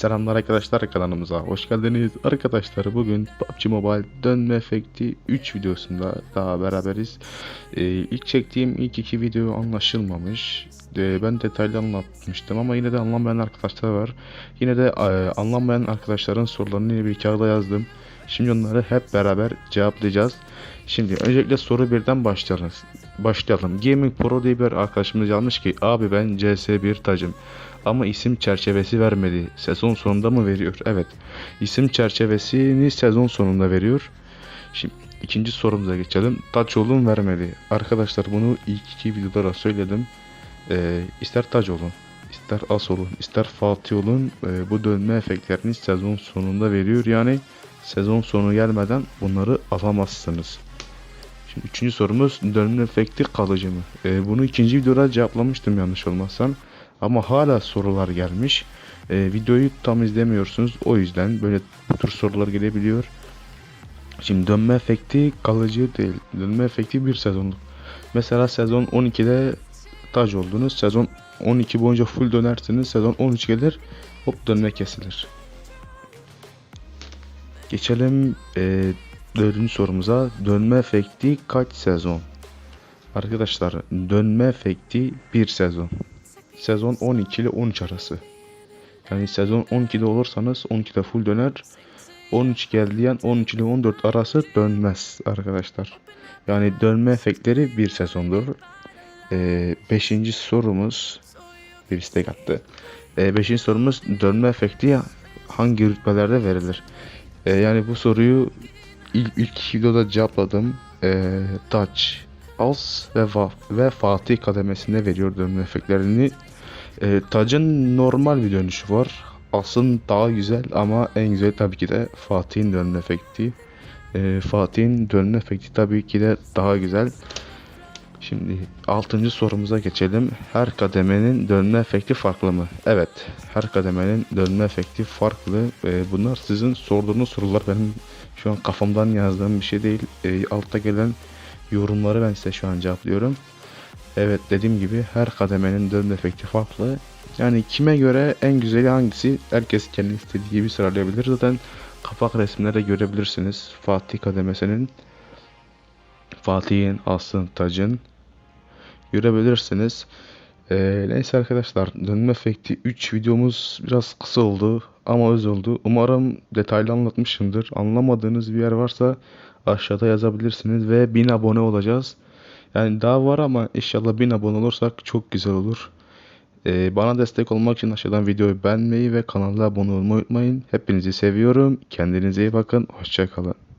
Selamlar arkadaşlar kanalımıza hoş geldiniz. Arkadaşlar bugün PUBG Mobile dönme efekti 3 videosunda daha beraberiz. Ee, ilk çektiğim ilk iki video anlaşılmamış. Ee, ben detaylı anlatmıştım ama yine de anlamayan arkadaşlar var. Yine de e, anlamayan arkadaşların sorularını bir kağıda yazdım. Şimdi onları hep beraber cevaplayacağız. Şimdi öncelikle soru birden başlayalım. Başlayalım. Gaming Pro diye bir arkadaşımız yazmış ki abi ben CS1 tacım. Ama isim çerçevesi vermedi. Sezon sonunda mı veriyor? Evet. İsim çerçevesini sezon sonunda veriyor. Şimdi ikinci sorumuza geçelim. Taç olun vermedi. Arkadaşlar bunu ilk iki videoda söyledim. Ee, ister taç olun, ister as olun, ister Fatih olun. ee, bu dönme efektlerini sezon sonunda veriyor. Yani sezon sonu gelmeden bunları alamazsınız. Şimdi üçüncü sorumuz dönme efekti kalıcı mı? Ee, bunu ikinci videoda cevaplamıştım yanlış olmazsam. Ama hala sorular gelmiş. Ee, videoyu tam izlemiyorsunuz. O yüzden böyle bu tür sorular gelebiliyor. Şimdi dönme efekti kalıcı değil. Dönme efekti bir sezonluk. Mesela sezon 12'de tac oldunuz. Sezon 12 boyunca full dönersiniz. Sezon 13 gelir. Hop dönme kesilir. Geçelim e, dördüncü sorumuza. Dönme efekti kaç sezon? Arkadaşlar dönme efekti bir sezon. Sezon 12 ile 13 arası. Yani sezon 12'de olursanız 12'de full döner. 13 geldiği an 13 ile 14 arası dönmez arkadaşlar. Yani dönme efektleri bir sezondur. Ee, beşinci sorumuz bir istek attı. Ee, beşinci sorumuz dönme efekti hangi rütbelerde verilir? Ee, yani bu soruyu ilk, ilk videoda cevapladım. Ee, Touch, As ve, ve Fatih kademesinde veriyor dönme efektlerini. Ee, Tac'ın normal bir dönüşü var. As'ın daha güzel ama en güzel tabii ki de Fatih'in dönme efekti. Ee, Fatih'in dönme efekti tabii ki de daha güzel. Şimdi 6. sorumuza geçelim. Her kademenin dönme efekti farklı mı? Evet. Her kademenin dönme efekti farklı. Ee, bunlar sizin sorduğunuz sorular. Benim şu an kafamdan yazdığım bir şey değil. Ee, altta gelen yorumları ben size şu an cevaplıyorum. Evet dediğim gibi her kademenin dönme efekti farklı. Yani kime göre en güzeli hangisi? Herkes kendi istediği gibi sıralayabilir. Zaten kapak resimlerde görebilirsiniz. Fatih kademesinin Fatih'in, Aslı'nın, Tac'ın görebilirsiniz. Ee, neyse arkadaşlar dönme efekti 3 videomuz biraz kısa oldu ama öz oldu. Umarım detaylı anlatmışımdır. Anlamadığınız bir yer varsa aşağıda yazabilirsiniz ve 1000 abone olacağız. Yani daha var ama inşallah 1000 abone olursak çok güzel olur. Ee, bana destek olmak için aşağıdan videoyu beğenmeyi ve kanala abone olmayı unutmayın. Hepinizi seviyorum. Kendinize iyi bakın. Hoşçakalın.